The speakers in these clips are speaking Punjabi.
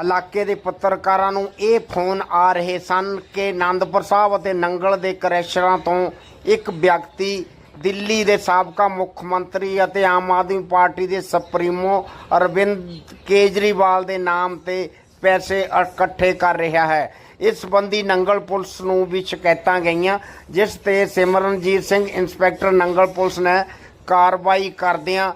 ਇਲਾਕੇ ਦੇ ਪੱਤਰਕਾਰਾਂ ਨੂੰ ਇਹ ਫੋਨ ਆ ਰਹੇ ਸਨ ਕਿ ਆਨੰਦਪੁਰ ਸਾਹਿਬ ਅਤੇ ਨੰਗਲ ਦੇ ਕਰੈਸ਼ਰਾਂ ਤੋਂ ਇੱਕ ਵਿਅਕਤੀ ਦਿੱਲੀ ਦੇ ਸਾਬਕਾ ਮੁੱਖ ਮੰਤਰੀ ਅਤੇ ਆਮ ਆਦਮੀ ਪਾਰਟੀ ਦੇ ਸੁਪਰੀਮੋ ਅਰਵਿੰਦ ਕੇਜਰੀਵਾਲ ਦੇ ਨਾਮ ਤੇ ਪੈਸੇ ਇਕੱਠੇ ਕਰ ਰਿਹਾ ਹੈ। ਇਸ ਸੰਬੰਧੀ ਨੰਗਲ ਪੁਲਿਸ ਨੂੰ ਵੀ ਸ਼ਿਕਾਇਤਾਂ ਗਈਆਂ, ਜਿਸ ਤੇ ਸਿਮਰਨਜੀਤ ਸਿੰਘ, ਇੰਸਪੈਕਟਰ ਨੰਗਲ ਪੁਲਿਸ ਨੇ ਕਾਰਵਾਈ ਕਰਦਿਆਂ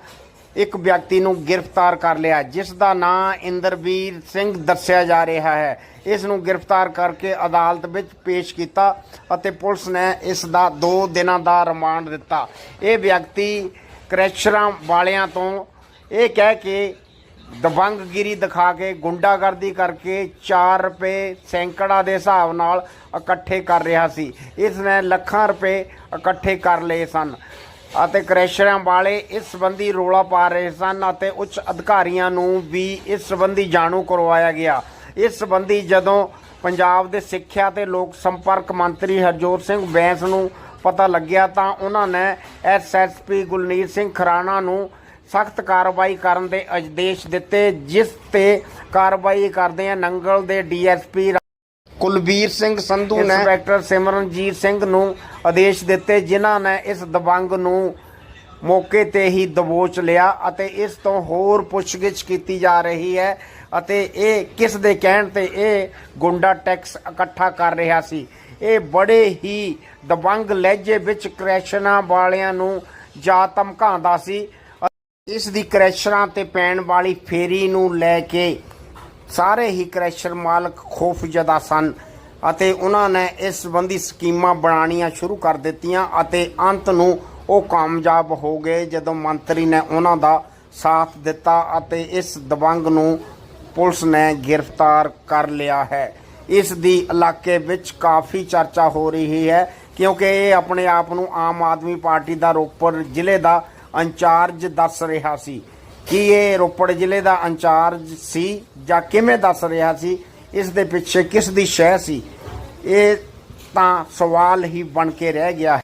ਇੱਕ ਵਿਅਕਤੀ ਨੂੰ ਗ੍ਰਿਫਤਾਰ ਕਰ ਲਿਆ, ਜਿਸ ਦਾ ਨਾਂ ਇੰਦਰਵੀਰ ਸਿੰਘ ਦੱਸਿਆ ਜਾ ਰਿਹਾ ਹੈ। ਇਸ ਨੂੰ ਗ੍ਰਿਫਤਾਰ ਕਰਕੇ ਅਦਾਲਤ ਵਿੱਚ ਪੇਸ਼ ਕੀਤਾ ਅਤੇ ਪੁਲਿਸ ਨੇ ਇਸ ਦਾ 2 ਦਿਨਾਂ ਦਾ ਰਿਮਾਂਡ ਦਿੱਤਾ। ਇਹ ਵਿਅਕਤੀ ਕ੍ਰੈਸ਼ਰਾਂ ਵਾਲਿਆਂ ਤੋਂ ਇਹ ਕਹਿ ਕੇ ਦਬੰਗਗਿਰੀ ਦਿਖਾ ਕੇ ਗੁੰਡਾਗਰਦੀ ਕਰਕੇ 4 ਰੁਪਏ ਸੈਂਕੜਾ ਦੇ ਹਿਸਾਬ ਨਾਲ ਇਕੱਠੇ ਕਰ ਰਿਹਾ ਸੀ। ਇਸ ਨੇ ਲੱਖਾਂ ਰੁਪਏ ਇਕੱਠੇ ਕਰ ਲਏ ਸਨ। ਅਤੇ ਕ੍ਰੈਸ਼ਰਾਂ ਵਾਲੇ ਇਸ ਸੰਬੰਧੀ ਰੋਲਾ ਪਾ ਰਹੇ ਸਨ ਅਤੇ ਉੱਚ ਅਧਿਕਾਰੀਆਂ ਨੂੰ ਵੀ ਇਸ ਸੰਬੰਧੀ ਜਾਣੂ ਕਰਵਾਇਆ ਗਿਆ। ਇਸ ਸੰਬੰਧੀ ਜਦੋਂ ਪੰਜਾਬ ਦੇ ਸਿੱਖਿਆ ਤੇ ਲੋਕ ਸੰਪਰਕ ਮੰਤਰੀ ਹਰਜੋਤ ਸਿੰਘ ਬੈਂਸ ਨੂੰ ਪਤਾ ਲੱਗਿਆ ਤਾਂ ਉਹਨਾਂ ਨੇ ਐਸਐਸਪੀ ਗੁਲਨੀਤ ਸਿੰਘ ਖਰਾਣਾ ਨੂੰ ਸਖਤ ਕਾਰਵਾਈ ਕਰਨ ਦੇ ਆਦੇਸ਼ ਦਿੱਤੇ, ਜਿਸ ਤੇ ਕਾਰਵਾਈ ਕਰਦੇ ਆ ਨੰਗਲ ਦੇ ਡੀਐਸਪੀ ਕੁਲਬੀਰ ਸਿੰਘ ਸੰਧੂ ਨੇ ਇੰਸਪੈਕਟਰ ਸਿਮਰਨਜੀਤ ਸਿੰਘ ਨੂੰ ਆਦੇਸ਼ ਦਿੱਤੇ ਜਿਨ੍ਹਾਂ ਨੇ ਇਸ ਦਬੰਗ ਨੂੰ ਮੌਕੇ ਤੇ ਹੀ ਦਬੋਚ ਲਿਆ ਅਤੇ ਇਸ ਤੋਂ ਹੋਰ ਪੁੱਛਗਿੱਛ ਕੀਤੀ ਜਾ ਰਹੀ ਹੈ ਅਤੇ ਇਹ ਕਿਸ ਦੇ ਕਹਿਣ ਤੇ ਇਹ ਗੁੰਡਾ ਟੈਕਸ ਇਕੱਠਾ ਕਰ ਰਿਹਾ ਸੀ। ਇਹ ਬੜੇ ਹੀ ਦਬੰਗ ਲਹਿਜੇ ਵਿੱਚ ਕ੍ਰੈਸ਼ਨਾਂ ਵਾਲਿਆਂ ਨੂੰ ਜਾ ਧਮਕਾਉਂਦਾ ਸੀ। ਇਸ ਦੀ ਕ੍ਰੈਸ਼ਰਾਂ ਤੇ ਪੈਣ ਵਾਲੀ ਫੇਰੀ ਨੂੰ ਲੈ ਕੇ ਸਾਰੇ ਹੀ ਕ੍ਰੈਸ਼ਰ ਮਾਲਕ ਖੌਫਜਦਾ ਸਨ ਅਤੇ ਉਹਨਾਂ ਨੇ ਇਸ ਸੰਬੰਧੀ ਸਕੀਮਾਂ ਬਣਾਉਣੀਆਂ ਸ਼ੁਰੂ ਕਰ ਦਿੱਤੀਆਂ ਅਤੇ ਅੰਤ ਨੂੰ ਉਹ ਕਾਮਯਾਬ ਹੋ ਗਏ ਜਦੋਂ ਮੰਤਰੀ ਨੇ ਉਹਨਾਂ ਦਾ ਸਾਥ ਦਿੱਤਾ ਅਤੇ ਇਸ ਦਬੰਗ ਨੂੰ ਪੁਲਿਸ ਨੇ ਗ੍ਰਿਫਤਾਰ ਕਰ ਲਿਆ ਹੈ। ਇਸ ਦੀ ਇਲਾਕੇ ਵਿੱਚ ਕਾਫੀ ਚਰਚਾ ਹੋ ਰਹੀ ਹੈ ਕਿਉਂਕਿ ਇਹ ਆਪਣੇ ਆਪ ਨੂੰ ਆਮ ਆਦਮੀ ਪਾਰਟੀ ਦਾ ਰੋਪੜ ਜ਼ਿਲ੍ਹੇ ਦਾ ਇੰਚਾਰਜ ਦੱਸ ਰਿਹਾ ਸੀ। ਕੀ ਇਹ ਰੋਪੜ ਜ਼ਿਲ੍ਹੇ ਦਾ ਇੰਚਾਰਜ ਸੀ ਜਾਂ ਕਿਵੇਂ ਦੱਸ ਰਿਹਾ ਸੀ? ਇਸ ਦੇ ਪਿੱਛੇ ਕਿਸ ਦੀ ਸ਼ਹਿ ਸੀ? ਇਹ ਤਾਂ ਸਵਾਲ ਹੀ ਬਣ ਕੇ ਰਹਿ ਗਿਆ ਹੈ।